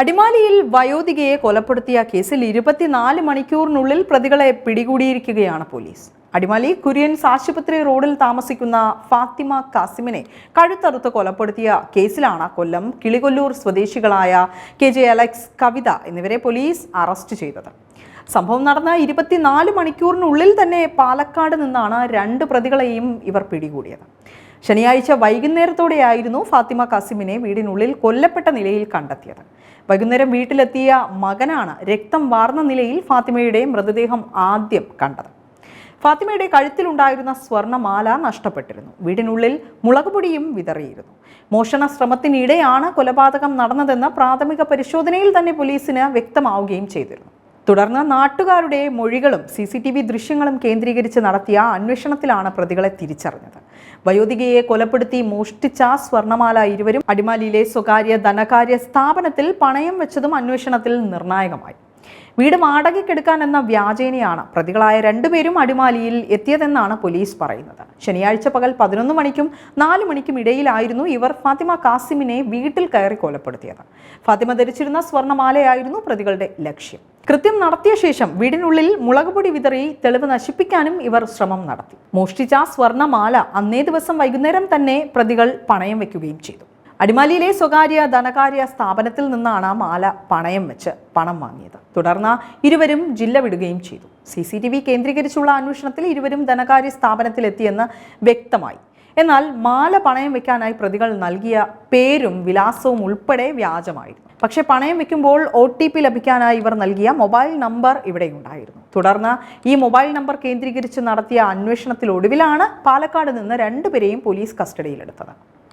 അടിമാലിയിൽ വയോധികയെ കൊലപ്പെടുത്തിയ കേസിൽ ഇരുപത്തിനാല് മണിക്കൂറിനുള്ളിൽ പ്രതികളെ പിടികൂടിയിരിക്കുകയാണ് പോലീസ്. അടിമാലി കുര്യൻസ് ആശുപത്രി റോഡിൽ താമസിക്കുന്ന ഫാത്തിമ കാസിമിനെ കഴുത്തറുത്ത് കൊലപ്പെടുത്തിയ കേസിലാണ് കൊല്ലം കിളികൊല്ലൂർ സ്വദേശികളായ കെ ജെ അലക്സ് കവിത എന്നിവരെ പോലീസ് അറസ്റ്റ് ചെയ്തത്. സംഭവം നടന്ന ഇരുപത്തിനാല് മണിക്കൂറിനുള്ളിൽ തന്നെ പാലക്കാട് നിന്നാണ് രണ്ട് പ്രതികളെയും ഇവർ പിടികൂടിയത്. ശനിയാഴ്ച വൈകുന്നേരത്തോടെയായിരുന്നു ഫാത്തിമ കാസിമിനെ വീടിനുള്ളിൽ കൊല്ലപ്പെട്ട നിലയിൽ കണ്ടെത്തിയത്. വൈകുന്നേരം വീട്ടിലെത്തിയ മകനാണ് രക്തം വാർന്ന നിലയിൽ ഫാത്തിമയുടെ മൃതദേഹം ആദ്യം കണ്ടത്. ഫാത്തിമയുടെ കഴുത്തിലുണ്ടായിരുന്ന സ്വർണമാല നഷ്ടപ്പെട്ടിരുന്നു. വീടിനുള്ളിൽ മുളകുപൊടിയും വിതറിയിരുന്നു. മോഷണ ശ്രമത്തിനിടെയാണ് കൊലപാതകം നടന്നതെന്ന് പ്രാഥമിക പരിശോധനയിൽ തന്നെ പോലീസിന് വ്യക്തമാവുകയും ചെയ്തിരുന്നു. തുടർന്ന് നാട്ടുകാരുടെ മൊഴികളും സി സി ടി വി ദൃശ്യങ്ങളും കേന്ദ്രീകരിച്ച് നടത്തിയ അന്വേഷണത്തിലാണ് പ്രതികളെ തിരിച്ചറിഞ്ഞത്. വയോധികയെ കൊലപ്പെടുത്തി മോഷ്ടിച്ച സ്വർണമാല ഇരുവരും അടിമാലിയിലെ സ്വകാര്യ ധനകാര്യ സ്ഥാപനത്തിൽ പണയം വെച്ചതും അന്വേഷണത്തിൽ നിർണായകമായി. വീട് വാടകയ്ക്കെടുക്കാൻ എന്ന വ്യാജേനയാണ് പ്രതികളായ രണ്ടുപേരും അടിമാലിയിൽ എത്തിയതെന്നാണ് പോലീസ് പറയുന്നത്. ശനിയാഴ്ച പകൽ പതിനൊന്ന് മണിക്കും നാല് മണിക്കും ഇടയിലായിരുന്നു ഇവർ ഫാത്തിമ കാസിമിനെ വീട്ടിൽ കയറി കൊലപ്പെടുത്തിയത്. ഫാത്തിമ ധരിച്ചിരുന്ന സ്വർണമാലയായിരുന്നു പ്രതികളുടെ ലക്ഷ്യം. കൃത്യം നടത്തിയ ശേഷം വീടിനുള്ളിൽ മുളകുപൊടി വിതറി തെളിവ് നശിപ്പിക്കാനും ഇവർ ശ്രമം നടത്തി. മോഷ്ടിച്ച സ്വർണമാല അന്നേ ദിവസം വൈകുന്നേരം തന്നെ പ്രതികൾ പണയം വെക്കുകയും ചെയ്തു. അടിമാലിയിലെ സ്വകാര്യ ധനകാര്യ സ്ഥാപനത്തിൽ നിന്നാണ് മാല പണയം വെച്ച് പണം വാങ്ങിയത്. തുടർന്ന് ഇരുവരും ജില്ല വിടുകയും ചെയ്തു. സി സി ടി വി കേന്ദ്രീകരിച്ചുള്ള അന്വേഷണത്തിൽ ഇരുവരും ധനകാര്യ സ്ഥാപനത്തിലെത്തിയെന്ന് വ്യക്തമായി. എന്നാൽ മാല പണയം വെക്കാനായി പ്രതികൾ നൽകിയ പേരും വിലാസവും ഉൾപ്പെടെ വ്യാജമായിരുന്നു. പക്ഷേ പണയം വെക്കുമ്പോൾ ഒ ടി പി ലഭിക്കാനായി ഇവർ നൽകിയ മൊബൈൽ നമ്പർ ഇവിടെ ഉണ്ടായിരുന്നു തുടർന്ന് ഈ മൊബൈൽ നമ്പർ കേന്ദ്രീകരിച്ച് നടത്തിയ അന്വേഷണത്തിലൊടുവിലാണ് പാലക്കാട് നിന്ന് രണ്ടുപേരെയും പോലീസ് കസ്റ്റഡിയിലെടുത്തത്.